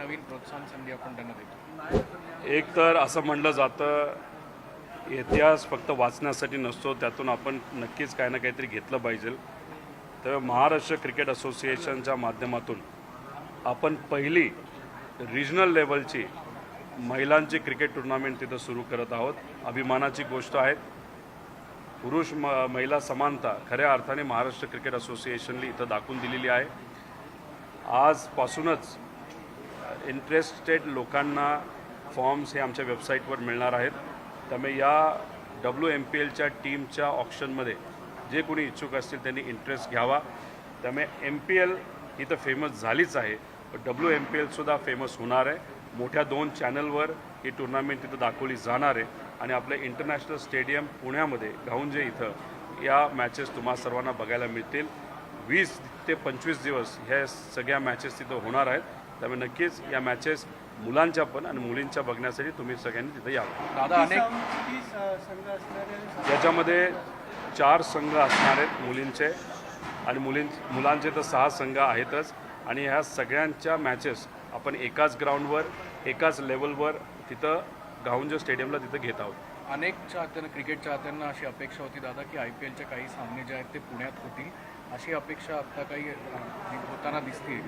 नवीन प्रोत्साहन संधी आपण त्यांना देतो. एक तर असं म्हणलं जातं इतिहास फक्त वाचण्यासाठी नसतो त्यातून आपण नक्कीच काही ना काहीतरी घेतलं पाहिजे. तर महाराष्ट्र क्रिकेट असोसिएशनच्या माध्यमातून आपण पहिली रिजनल लेवलची महिलांची क्रिकेट टुर्नामेंट तिथं सुरू करत आहोत. अभिमानाची गोष्ट आहे. पुरुष म महिला समानता खऱ्या अर्थाने महाराष्ट्र क्रिकेट असोसिएशनने इथं दाखवून दिलेली आहे. आजपासूनच इंटरेस्टेड लोकांना फॉर्म्स हे आमच्या वेबसाईटवर मिळणार आहेत. त्यामुळे या डब्ल्यू एम पी एलच्या टीमच्या ऑप्शनमध्ये जे कोणी इच्छुक असतील त्यांनी इंटरेस्ट घ्यावा. त्यामुळे एम पी एल ही तर फेमस झालीच आहे. पण डब्ल्यू एम पी एलसुद्धा फेमस होणार आहे. मोठ्या दोन चॅनलवर ही टुर्नामेंट तिथं दाखवली जाणार आहे. आणि आपलं इंटरनॅशनल स्टेडियम पुण्यामध्ये गाऊंजे इथं या मॅचेस तुम्हा सर्वांना बघायला मिळतील. वीस ते पंचवीस दिवस ह्या सगळ्या मॅचेस तिथं होणार आहेत. त्यामुळे नक्कीच या मॅचेस मुलांच्या पण आणि मुलींच्या बघण्यासाठी तुम्ही सगळ्यांनी तिथं यावं. दादा अनेक याच्यामध्ये चार संघ असणार आहेत मुलींचे आणि मुलीं मुलांचे तर सहा संघ आहेतच. आणि ह्या सगळ्यांच्या मॅचेस आपण एकाच ग्राउंडवर एकाच लेवलवर तिथं गाऊंज स्टेडियमला तिथं घेत आहोत. अनेक चाहत्यांना क्रिकेट चाहत्यांना अशी अपेक्षा होती दादा की आय पी एलचे काही सामने जे आहेत ते पुण्यात होतील. अशी अपेक्षा आता काही होताना दिसते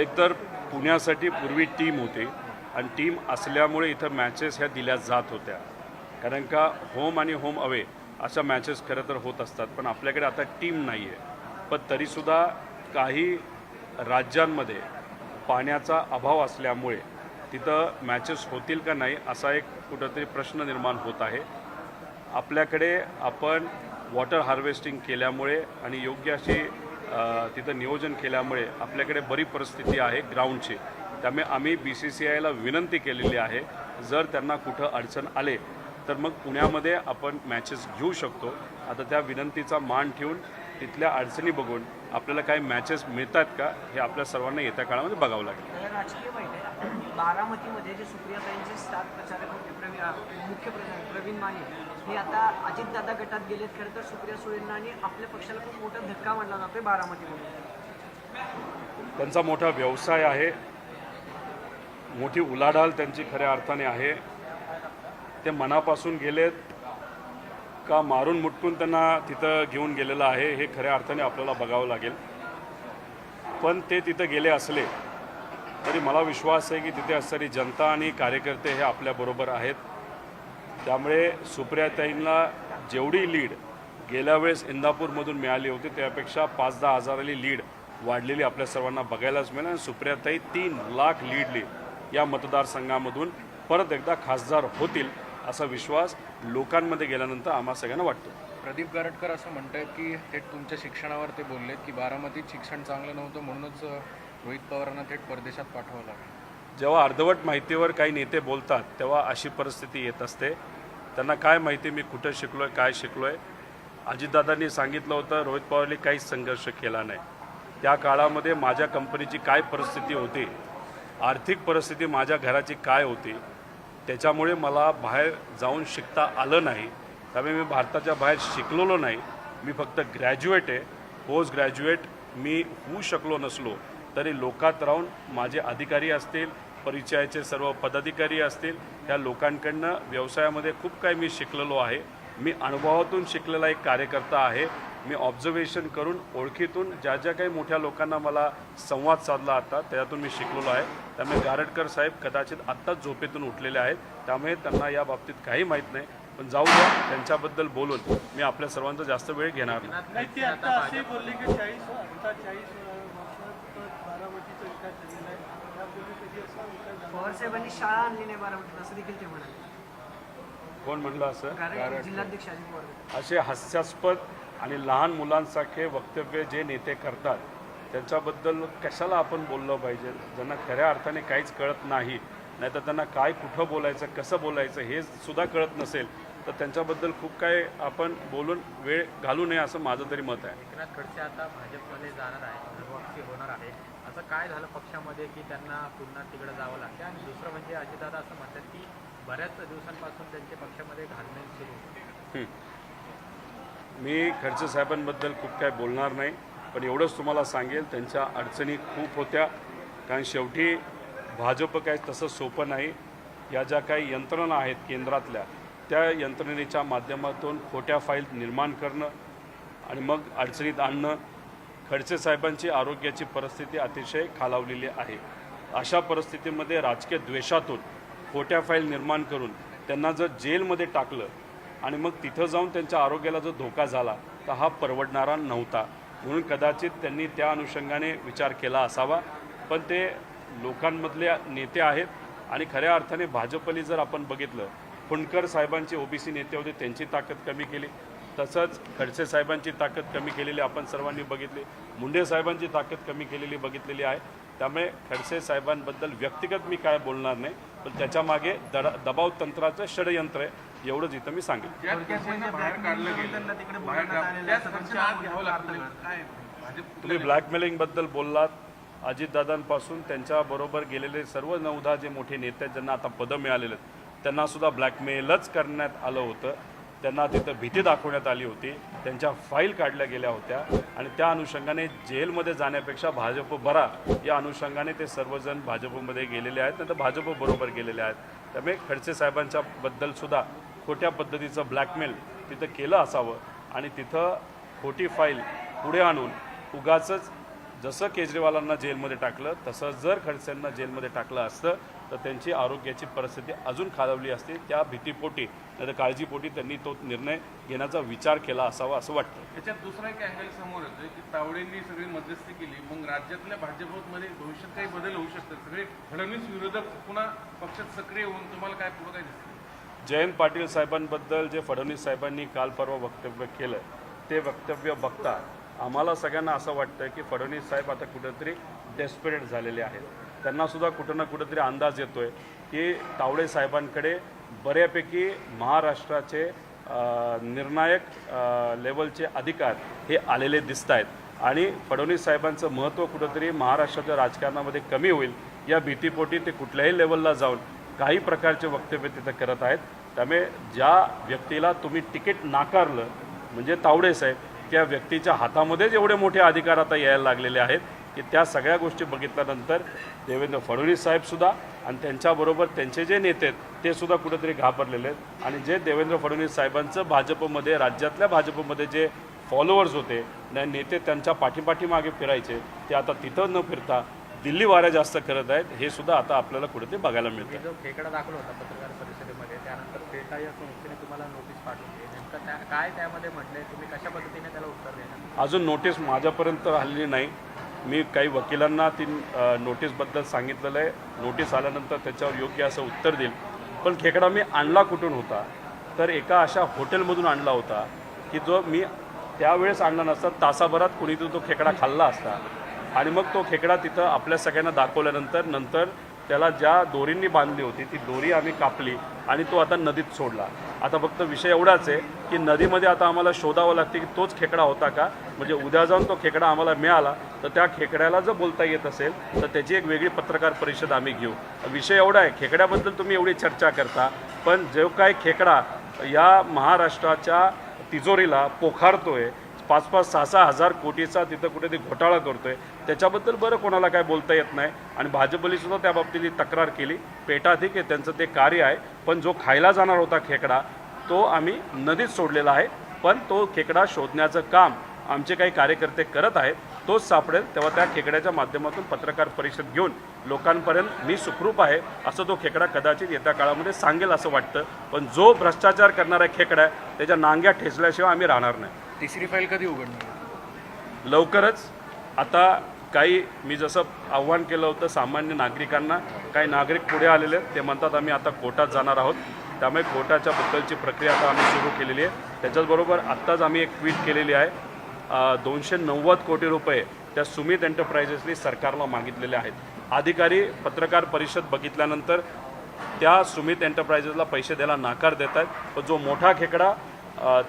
एक तर पुण्यासाठी पूर्वी टीम होती आणि टीम असल्यामुळे इथं मॅचेस ह्या दिल्या जात होत्या. कारण का होम आणि होम अवे अशा मॅचेस खरं तर होत असतात पण आपल्याकडे आता टीम नाही आहे पण तरीसुद्धा काही राज्यांमध्ये पाण्याचा अभाव असल्यामुळे तिथं मॅचेस होतील का नाही असा एक कुठंतरी प्रश्न निर्माण होत आहे. आपल्याकडे आपण वॉटर हार्वेस्टिंग केल्यामुळे आणि योग्य अशी तिथं नियोजन केल्यामुळे आपल्याकडे बरी परिस्थिती आहे ग्राउंडची त्यामुळे आम्ही बी सी सी आयला विनंती केलेली आहे जर त्यांना कुठं अडचण आले तर मग पुण्यामध्ये आपण मॅचेस घेऊ शकतो. आता त्या विनंतीचा मान ठेवून तिथल्या अडचणी बघून आपल्याला काही मॅचेस मिळतात का हे आपल्या सर्वांना येत्या काळामध्ये बघावं लागेल त्याला राजकीय माहिती आहे बारामतीमध्ये जे सुप्रियाताईंचे स्टार प्रचारक होते प्रवीण मुख्य प्रचारक प्रवीण माने हे आता अजितदादा गटात गेलेत. खरं तर सुप्रिया सुळेंना आणि आपल्या पक्षाला खूप मोठा धक्का मानला जातोय बारामतीमध्ये. त्यांचा मोठा व्यवसाय आहे. मोठी उलाढाल त्यांची खऱ्या अर्थाने आहे. ते मनापासून गेलेत. का मारून मुटकून त्यांना तिथं घेऊन गेलेलं आहे हे खऱ्या अर्थाने आपल्याला बघावं लागेल. पण ते तिथं गेले असले तरी मला विश्वास आहे की तिथे असणारी जनता आणि कार्यकर्ते हे आपल्याबरोबर आहेत. त्यामुळे सुप्रियाताईंना जेवढी लीड गेल्या वेळेस इंदापूरमधून मिळाली होती त्यापेक्षा पाच दहा हजाराली लीड वाढलेली आपल्या सर्वांना बघायलाच मिळेल. आणि सुप्रियाताई तीन लाख लीडली या मतदारसंघामधून. परत एकदा खासदार होतील असा विश्वास लोकांमध्ये गेल्यानंतर आम्हा सगळ्यांना वाटतो. प्रदीप गारटकर असं म्हणतायत की थेट तुमच्या शिक्षणावर ते बोललेत की बारामतीत शिक्षण चांगलं नव्हतं म्हणूनच रोहित पवारांना थेट परदेशात पाठवावं लागेल. जेव्हा अर्धवट माहितीवर काही नेते बोलतात तेव्हा अशी परिस्थिती येत असते. त्यांना काय माहिती मी कुठं शिकलो आहे काय शिकलो आहे अजितदादांनी सांगितलं होतं रोहित पवारांनी काहीच संघर्ष केला नाही. त्या काळामध्ये माझ्या कंपनीची काय परिस्थिती होती? आर्थिक परिस्थिती माझ्या घराची काय होती? त्याच्यामुळे मला बाहेर जाऊन शिकता आलं नाही. त्यामुळे मी भारताच्या बाहेर शिकलेलो नाही. मी फक्त ग्रॅज्युएट आहे. पोस्ट ग्रॅज्युएट मी होऊ शकलो नसलो. तरी लोकात राहून माझे अधिकारी असतील परिचयाचे सर्व पदाधिकारी असतील त्या लोकांकडनं व्यवसायामध्ये खूप काही मी शिकलेलो आहे. मी अनुभवातून शिकलेला एक कार्यकर्ता आहे. मी ऑब्झर्वेशन करून ओळखीतून ज्या ज्या काही मोठ्या लोकांना मला संवाद साधला आता त्याच्यातून मी शिकलेलो आहे. त्यामुळे गारटकर साहेब कदाचित आत्ताच झोपेतून उठलेले आहेत. त्यामुळे त्यांना या बाबतीत काही माहीत नाही. पण जाऊ द्या त्यांच्याबद्दल बोलून मी आपल्या सर्वांचा जास्त वेळ घेणार नाही. शाळा आणली नाही असं देखील ते म्हणाले. कोण म्हणलं असं? कारण जिल्हाध्यक्ष अजित पवार असे हास्यास्पद आणि लहान मुलांसारखे वक्तव्य जे नेते करतात त्यांच्याबद्दल कशाला आपण बोललं पाहिजे? ज्यांना खऱ्या अर्थाने काहीच कळत नाही नाहीतर त्यांना काय कुठं बोलायचं कसं बोलायचं हे सुद्धा कळत नसेल तर त्यांच्याबद्दल खूप काय आपण बोलून वेळ घालू नये असं माझं तरी मत आहे. एकनाथ खडसे आता भाजपमध्ये जाणार आहे होणार आहे. असं काय झालं पक्षामध्ये की त्यांना पुन्हा तिकडे जावं लागतं? आणि दुसरं म्हणजे अजितदादा असं म्हणतात की बऱ्याच दिवसांपासून त्यांच्या पक्षामध्ये घालमेल सुरू मी खडसे साहेबांबद्दल खूप काय बोलणार नाही पण एवढंच तुम्हाला सांगेल त्यांच्या अडचणी खूप होत्या. कारण शेवटी भाजप काय तसं सोपं नाही. या ज्या काही यंत्रणा आहेत केंद्रातल्या त्या यंत्रणेच्या माध्यमातून खोट्या फाईल निर्माण करणं आणि मग अडचणीत आणणं खडसे साहेबांची आरोग्याची परिस्थिती अतिशय खालावलेली आहे. अशा परिस्थितीमध्ये राजकीय द्वेषातून खोट्या फाईल निर्माण करून त्यांना जर जेलमध्ये टाकलं आणि मग तिथं जाऊन त्यांच्या आरोग्याला जो धोका झाला तर हा परवडणारा नव्हता. म्हणून कदाचित त्यांनी त्या अनुषंगाने विचार केला असावा. पण ते लोकांमधले नेते आहेत आणि खऱ्या अर्थाने भाजपली जर आपण बघितलं फुंडकर साहेबांचे ओबीसी नेते होते त्यांची ताकद कमी केली. तसंच खडसे साहेबांची ताकद कमी केलेली आपण सर्वांनी बघितली. मुंडे साहेबांची ताकद कमी केलेली बघितलेली आहे. त्यामुळे खडसे साहेबांबद्दल व्यक्तिगत मी काय बोलणार नाही पण त्याच्यामागे दड दबाव तंत्राचं षडयंत्र आहे एवढंच इथं मी सांगेन. तुम्ही ब्लॅकमेलिंगबद्दल बोललात. अजितदादांपासून त्यांच्याबरोबर गेलेले सर्व नवदा जे मोठे नेते आहेत ज्यांना आता पदं मिळालेले आहेत त्यांना सुद्धा ब्लॅकमेलच करण्यात आलं होतं. त्यांना तिथं भीती दाखवण्यात आली होती. त्यांच्या फाईल काढल्या गेल्या होत्या. आणि त्या अनुषंगाने जेलमध्ये जाण्यापेक्षा भाजप बरा या अनुषंगाने ते सर्वजण भाजपमध्ये गेलेले आहेत. नंतर तर भाजप बरोबर गेलेले आहेत. त्यामुळे खडसे साहेबांच्या बद्दलसुद्धा खोट्या पद्धतीचं ब्लॅकमेल तिथं केलं असावं. आणि तिथं खोटी फाईल पुढे आणून उगाचंच जसं केजरीवालांना जेलमध्ये टाकलं तसं जर खडसेंना जेलमध्ये टाकलं असतं तर त्यांची आरोग्याची परिस्थिती अजून खालावली असती. त्या भीतीपोटी नाही तर काळजीपोटी त्यांनी तो निर्णय घेण्याचा विचार केला असावा असं वाटतं. याच्यात दुसरा एक अँगल समोर येतोय की तावडेंनी सगळी मध्यस्थी केली. मग राज्यातल्या भाजपमध्ये भविष्यात काही बदल होऊ शकतात. सगळे फडणवीस विरोधक पुन्हा पक्षात सक्रिय होऊन तुम्हाला काय पुढं काय दिसतं? जयंत पाटील साहेबांबद्दल जे फडणवीस साहेबांनी काल परवा वक्तव्य केलं ते वक्तव्य बघता आम्हाला सगळ्यांना असं वाटतं की फडणवीस साहेब आता कुठंतरी डेस्परेट झालेले आहेत. त्यांनासुद्धा कुठं ना कुठंतरी अंदाज येतो आहे की तावडे साहेबांकडे बऱ्यापैकी महाराष्ट्राचे निर्णायक लेवलचे अधिकार हे आलेले दिसत आहेत आणि फडणवीस साहेबांचं महत्त्व कुठंतरी महाराष्ट्राच्या राजकारणामध्ये कमी होईल या भीतीपोटी ते कुठल्याही लेवलला जाऊन काही प्रकारचे वक्तव्य तिथं करत आहेत. त्यामुळे ज्या व्यक्तीला तुम्ही तिकीट नाकारलं म्हणजे तावडे साहेब त्या व्यक्तीच्या हातामध्येच एवढे मोठे अधिकार आता यायला लागलेले आहेत की त्या सगळ्या गोष्टी बघितल्यानंतर देवेंद्र फडणवीस साहेबसुद्धा आणि त्यांच्याबरोबर त्यांचे जे नेते आहेत ते सुद्धा कुठेतरी घाबरलेले आहेत. आणि जे देवेंद्र फडणवीस साहेबांचं भाजपमध्ये राज्यातल्या भाजपमध्ये जे फॉलोअर्स होते नेते त्यांच्या पाठीपाठीमागे फिरायचे ते आता तिथं न फिरता दिल्ली वाऱ्या जास्त करत आहेत हे सुद्धा आता आपल्याला कुठेतरी बघायला मिळतं. जो खेकडा दाखल होता पत्रकार परिषदेमध्ये त्यानंतर संस्थेने तुम्हाला नोटीस पाठवली. तर त्या काय त्यामध्ये म्हटले? तुम्ही कशा पद्धतीने त्याला उत्तर देणार? अजून नोटीस माझ्यापर्यंत आलेली नाही. मी काही वकिलांना ती नोटीसबद्दल सांगितलेलं आहे. नोटीस आल्यानंतर त्याच्यावर योग्य असं उत्तर देईल. पण खेकडा मी आणला कुठून होता? तर एका अशा हॉटेलमधून आणला होता की जो मी त्यावेळेस आणला नसता तासाभरात कुणीतरी तो खेकडा खाल्ला असता. आणि मग तो खेकडा तिथं आपल्या सगळ्यांना दाखवल्यानंतर नंतर त्याला ज्या दोरींनी बांधली होती ती दोरी आम्ही कापली आणि तो आता नदीत सोडला. आता फक्त विषय एवढाच आहे की नदीमध्ये आता आम्हाला शोधावं लागते की तोच खेकडा होता का? म्हणजे उद्या जाऊन तो खेकडा आम्हाला मिळाला तर त्या खेकड्याला जर बोलता येत असेल तर त्याची एक वेगळी पत्रकार परिषद आम्ही घेऊ. विषय एवढा आहे खेकड्याबद्दल तुम्ही एवढी चर्चा करता पण जो काय खेकडा या महाराष्ट्राच्या तिजोरीला पोखारतो आहे पाच पाच सहा सहा हजार कोटीचा तिथं कुठेतरी घोटाळा करतो आहे त्याच्याबद्दल बरं कोणाला काय बोलता येत नाही. आणि भाजपली सुद्धा त्या बाबतीत तक्रार केली. पेटा ठीक आहे त्यांचं ते कार्य आहे पण जो खायला जाणार होता खेकडा तो आम्ही नदीत सोडलेला आहे. पण तो खेकडा शोधण्याचं काम आमचे काही कार्यकर्ते करत आहेत तोच सापडेल तेव्हा त्या खेकड्याच्या माध्यमातून पत्रकार परिषद घेऊन लोकांपर्यंत मी सुखरूप आहे असं तो खेकडा कदाचित येत्या काळामध्ये सांगेल असं वाटतं. पण जो भ्रष्टाचार करणारा खेकडा आहे त्याच्या नांग्या ठेचल्याशिवाय आम्ही राहणार नाही. तिसरी फाईल कधी उघडणार? लवकरच आता काही मी जसं आव्हान केलं होतं सामान्य नागरिकांना काही नागरिक पुढे आलेले आहेत ते म्हणतात आम्ही आता कोर्टात जाणार आहोत. त्यामुळे कोर्टाच्या बद्दलची प्रक्रिया आता आम्ही सुरू केलेली आहे. त्याच्याचबरोबर आत्ताच आम्ही एक ट्विट केलेली आहे. दोनशे नव्वद कोटी रुपये त्या सुमित एंटरप्रायजेसनी सरकारला मागितलेले आहेत. अधिकारी पत्रकार परिषद बघितल्यानंतर त्या सुमित एंटरप्रायजेसला पैसे द्यायला नाकार देत आहेत. पण जो मोठा खेकडा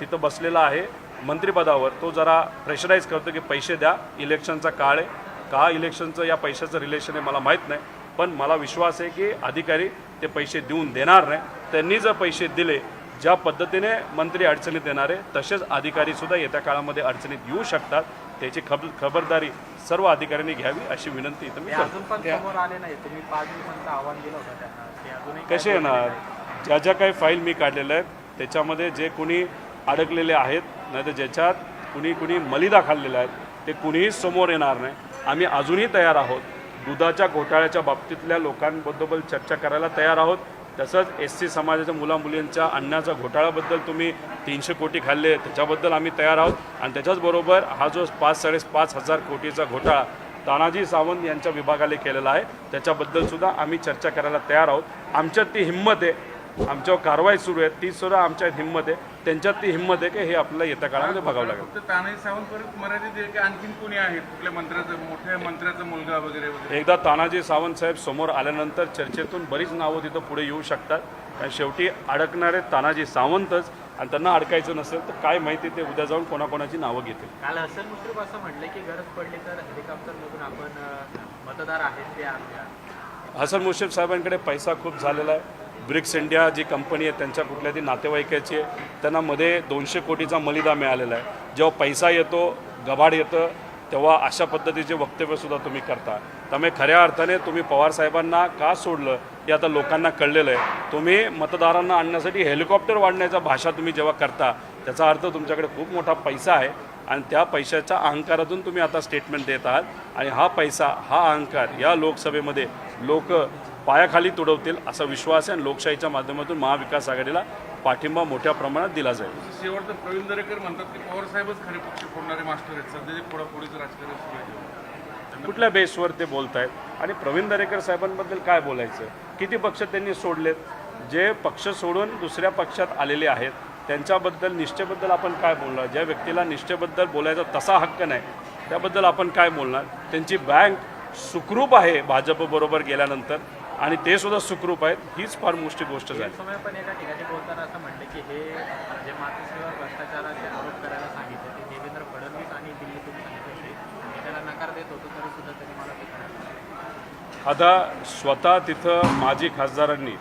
तिथं बसलेला आहे मंत्रिपदावर तो जरा प्रेशराईज करतो की पैसे द्या इलेक्शनचा काळ आहे. का इलेक्शनचं या पैशाचं रिलेशन आहे मला माहीत नाही. पण मला विश्वास आहे की अधिकारी ते पैसे देऊन देणार नाही. त्यांनी जर पैसे दिले ज्या पद्धतीने मंत्री अडचणीत येणार आहे तसेच अधिकारीसुद्धा येत्या काळामध्ये अडचणीत येऊ शकतात. त्याची खब खबरदारी सर्व अधिकाऱ्यांनी घ्यावी अशी विनंती इथं मी कसे येणार. ज्या ज्या काही फाईल मी काढलेल्या आहेत त्याच्यामध्ये जे कुणी अडकलेले आहेत नाही तर ज्याच्यात कुणी कुणी मलिदा खाल्लेल्या आहेत ते कुणीही समोर येणार नाही. आम्ही अजूनही तयार आहोत. दुधाच्या घोटाळ्याच्या बाबतीतल्या लोकांबद्दल चर्चा करायला तयार आहोत. तसंच एस सी समाजाच्या मुलामुलींच्या अन्नाच्या घोटाळ्याबद्दल तुम्ही तीनशे कोटी खाल्ले त्याच्याबद्दल आम्ही तयार आहोत. आणि त्याच्याचबरोबर हा जो पाच साडेपाच हजार कोटीचा घोटाळा तानाजी सावंत यांच्या विभागाने केलेला आहे त्याच्याबद्दल सुद्धा आम्ही चर्चा करायला तयार आहोत. आमच्यात ती हिंमत आहे. आमच्यावर कारवाई सुरू आहे. ती सुद्धा आमच्यात हिंमत आहे. त्यांच्यात ती हिंमत आहे की हे आपल्याला येत्या काळामध्ये बघावं लागेल. फक्त तानाजी सावंत परत मर्यादित आहे की आणखीन कोणी आहेत? कुठल्या मंत्र्याचं मोठ्या मंत्र्याचा मुलगा वगैरे वगैरे? एकदा तानाजी सावंत साहेब समोर आल्यानंतर चर्चेतून बरीच नावं तिथं पुढे येऊ शकतात. कारण शेवटी अडकणारे तानाजी सावंतच आणि त्यांना अडकायचं नसेल तर काय माहिती ते उद्या जाऊन कोणाकोणाची नावं घेतील. काल हसन मुश्रीफ असं म्हणलं की गरज पडली तर हेलिकॉप्टरमधून आपण मतदार आहेत ते आणूया हसन मुश्रीफ साहेबांकडे पैसा खूप झालेला आहे. ब्रिक्स इंडिया जी कंपनी आहे त्यांच्या कुठल्या ती नातेवाईकाची आहे त्यांना मध्ये दोनशे कोटीचा मलिदा मिळालेला आहे. जेव्हा पैसा येतो गबाड येतं तेव्हा अशा पद्धतीचे वक्तव्यसुद्धा तुम्ही करता. त्यामुळे खऱ्या अर्थाने तुम्ही पवारसाहेबांना का सोडलं हे आता लोकांना कळलेलं आहे. तुम्ही मतदारांना आणण्यासाठी हेलिकॉप्टर वाढण्याचा भाषा तुम्ही जेव्हा करता त्याचा अर्थ तुमच्याकडे खूप मोठा पैसा आहे आणि त्या पैशाच्या अहंकारातून तुम्ही आता स्टेटमेंट देत आहात. आणि हा पैसा हा अहंकार या लोकसभेमध्ये लोक पायाखाली तुडवतील असा विश्वास आहे आणि लोकशाहीच्या माध्यमातून महाविकास आघाडीला पाठिंबा मोठ्या प्रमाणात दिला जाईल. शेवटचं प्रवीण दरेकर म्हणतात की पवार साहेबच खरे पक्ष फोडणारे मास्टर आहेत. सध्या जे फोडाफोडीचं राजकारण सुरू आहे कुठल्या बेसवर ते बोलत आहेत आणि प्रवीण दरेकर साहेबांबद्दल काय बोलायचं? किती पक्ष त्यांनी सोडलेत? जे पक्ष सोडून दुसऱ्या पक्षात आलेले आहेत त्यांच्याबद्दल निष्ठेबद्दल आपण काय बोलणार? ज्या व्यक्तीला निष्ठेबद्दल बोलायचा तसा हक्क नाही त्याबद्दल आपण काय बोलणार? त्यांची बँक सुखरूप आहे भाजपबरोबर गेल्यानंतर. आणि ते सुद्धा सुखरूप आहेत. हीच फार मोठी गोष्ट झाली. पण एका ठिकाणी बोलताना असं की हे जे भ्रष्टाचाराचे आरोप करायला सांगितले ते देवेंद्र फडणवीस आणि दिल्लीतून सांगितले. त्याला नकार देत होतो तरी सुद्धा त्यांनी मला ते आता स्वतः तिथं माजी खासदारांनी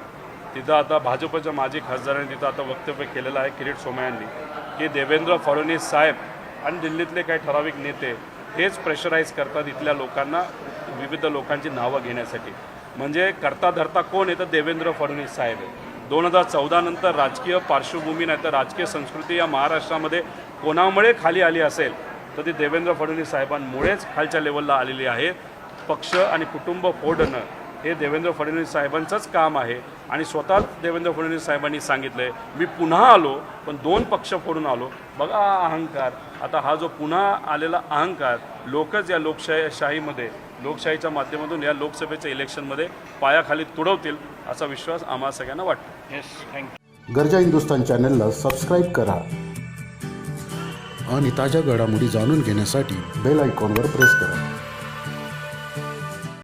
तिथं आता भाजपच्या माजी खासदारांनी तिथं आता वक्तव्य केलेलं आहे किरीट सोमय्यांनी की देवेंद्र फडणवीस साहेब आणि दिल्लीतले काही ठराविक नेते हेच प्रेशराईज करतात इथल्या लोकांना विविध लोकांची नावं घेण्यासाठी. म्हणजे करता धरता कोण आहे तर देवेंद्र फडणवीस साहेब आहे. दोन हजार चौदानंतर राजकीय पार्श्वभूमी नाही तर राजकीय संस्कृती या महाराष्ट्रामध्ये कोणामुळे खाली आली असेल तर ती देवेंद्र फडणवीस साहेबांमुळेच खालच्या लेवलला आलेली आहे. पक्ष आणि कुटुंब फोडणं हे देवेंद्र फडणवीस साहेबांचंच काम आहे. आणि स्वतःच देवेंद्र फडणवीस साहेबांनी सांगितलं आहे मी पुन्हा आलो पण दोन पक्ष फोडून आलो. बघा हा अहंकार. आता हा जो पुन्हा आलेला अहंकार लोकच या लोकशाही शाहीमध्ये लोकशाहीच्या माध्यमातून या लोकसभेच्या इलेक्शनमध्ये पायाखाली तुडवतील असा विश्वास आम्हा सगळ्यांना वाटतो. येस थँक्यू गरजा हिंदुस्तान चॅनलला सबस्क्राईब करा. आणि ताज्या घडामोडी जाणून घेण्यासाठी बेल आयकॉनवर प्रेस करा.